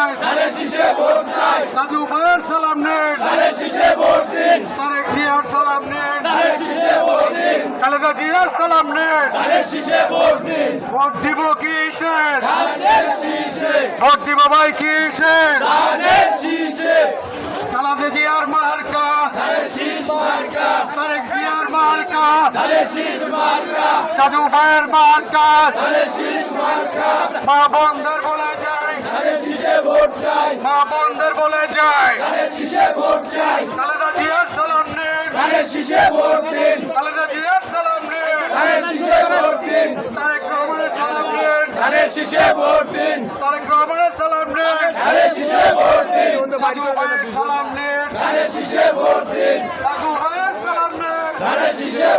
চাই ধানের শীষে ভোট চাই। সাজু ভাইয়ের সালাম নেন ধানের শীষে ভোট দিন। তারেক জিয়ার সালাম নেন ধানের শীষে ভোট দিন। খালেদা জিয়ার সালাম নেন ধানের শীষে ভোট দিন। ভোট দিব কিসের ধানের শীষে। ভোট দিব ভাই কিসের ধানের শীষে। খালেদা জিয়ার মার্কা। ধানের শীষ মার্কা। তারেক জিয়ার মার্কা। ধানের শীষ মার্কা। সাজু ভাইয়ের মার্কা। ধানের শীষ মার্কা। মা বন্ধের বলে যায় মা বন্ধের বলে যায় খালেদা জিয়ার সালাম নেন খালেদা জিয়ার সালাম নেন তারেক রহমানের সালাম নেন তারেক রহমানের সালাম নেন সাজু ভাইয়ের সালাম নেন সাজু ভাইয়ের সালাম নেন ধানের শীষে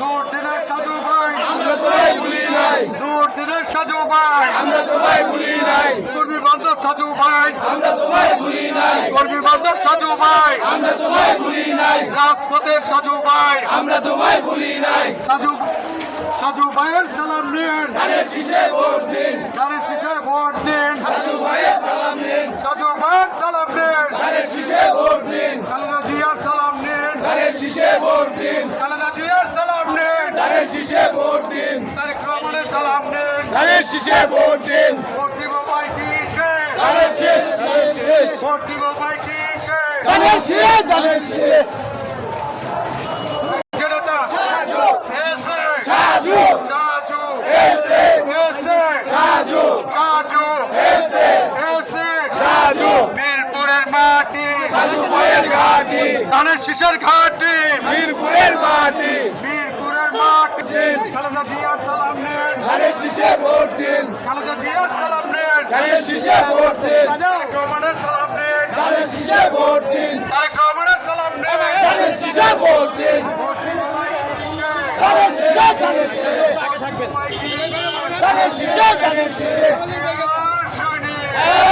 দূর দিনের সাজু ভাই আমরা তোমায় ভুলি নাই। দূর দিনের সাজু ভাই আমরা তোমায় ভুলি নাই। কর্মী বান্ধব সাজু ভাই আমরা তোমায় ভুলি নাই। কর্মী বান্ধব সাজু ভাই। আমরা তোমায় ভুলি নাই রাজপথের সাজু ভাই। আমরা তোমায় ভুলি নাই সাজু সাজু ভাইয়ের সালাম নিন। ধানের শীষে ভোট দিন ধানের শীষে ভোট ধানের শীষে ভোট দিন। ধানের শেষ ধানের শেষ ধানের শেষ ধানের শেষে ধানের শীষের ঘাটি। মিরপুরের মাটি। মিরপুরের মাটি। খালেদা নেন ধানের শীষে ভোট দিন। খালেদা জিয়ার সালাম নেন ধানের শীষে ভোট দিন। তারেক রহমানের সালাম নেন ধানের শীষে ভোট দিন। তারেক রহমানের সালাম নেন ধানের শীষে ভোট দিন। ধানের শীষে ধানের শীষে ধানের শীষে। ধানের শীষে সৈনিক